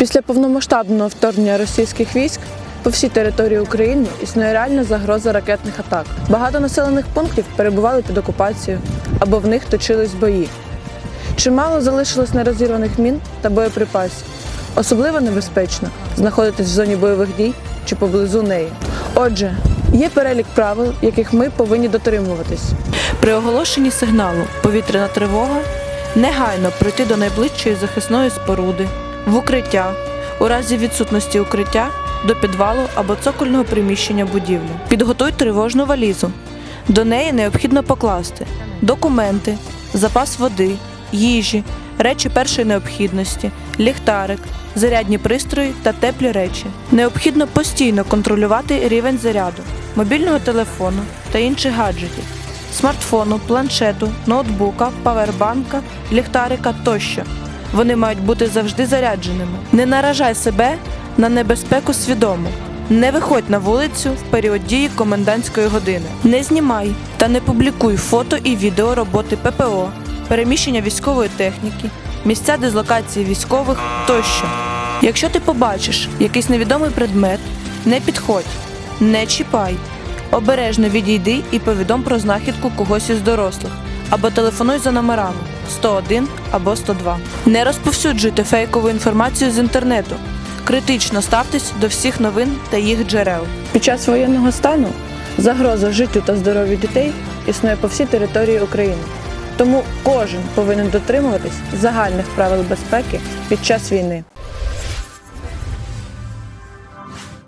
Після повномасштабного вторгнення російських військ по всій території України існує реальна загроза ракетних атак. Багато населених пунктів перебували під окупацією або в них точились бої. Чимало залишилось нерозірваних мін та боєприпасів. Особливо небезпечно знаходитись в зоні бойових дій чи поблизу неї. Отже, є перелік правил, яких ми повинні дотримуватись. При оголошенні сигналу повітряна тривога негайно пройти до найближчої захисної споруди, в укриття, у разі відсутності укриття до підвалу або цокольного приміщення будівлі. Підготуй тривожну валізу. До неї необхідно покласти документи, запас води, їжі, речі першої необхідності, ліхтарик, зарядні пристрої та теплі речі. Необхідно постійно контролювати рівень заряду мобільного телефону та інших гаджетів, смартфону, планшету, ноутбука, павербанка, ліхтарика тощо. Вони мають бути завжди зарядженими. Не наражай себе на небезпеку свідомо. Не виходь на вулицю в період дії комендантської години. Не знімай та не публікуй фото і відео роботи ППО, переміщення військової техніки, місця дислокації військових тощо. Якщо ти побачиш якийсь невідомий предмет, не підходь, не чіпай. Обережно відійди і повідом про знахідку когось із дорослих або телефонуй за номерами 101 або 102. Не розповсюджуйте фейкову інформацію з інтернету. Критично ставтесь до всіх новин та їх джерел. Під час воєнного стану загроза життю та здоров'ю дітей існує по всій території України. Тому кожен повинен дотримуватись загальних правил безпеки під час війни.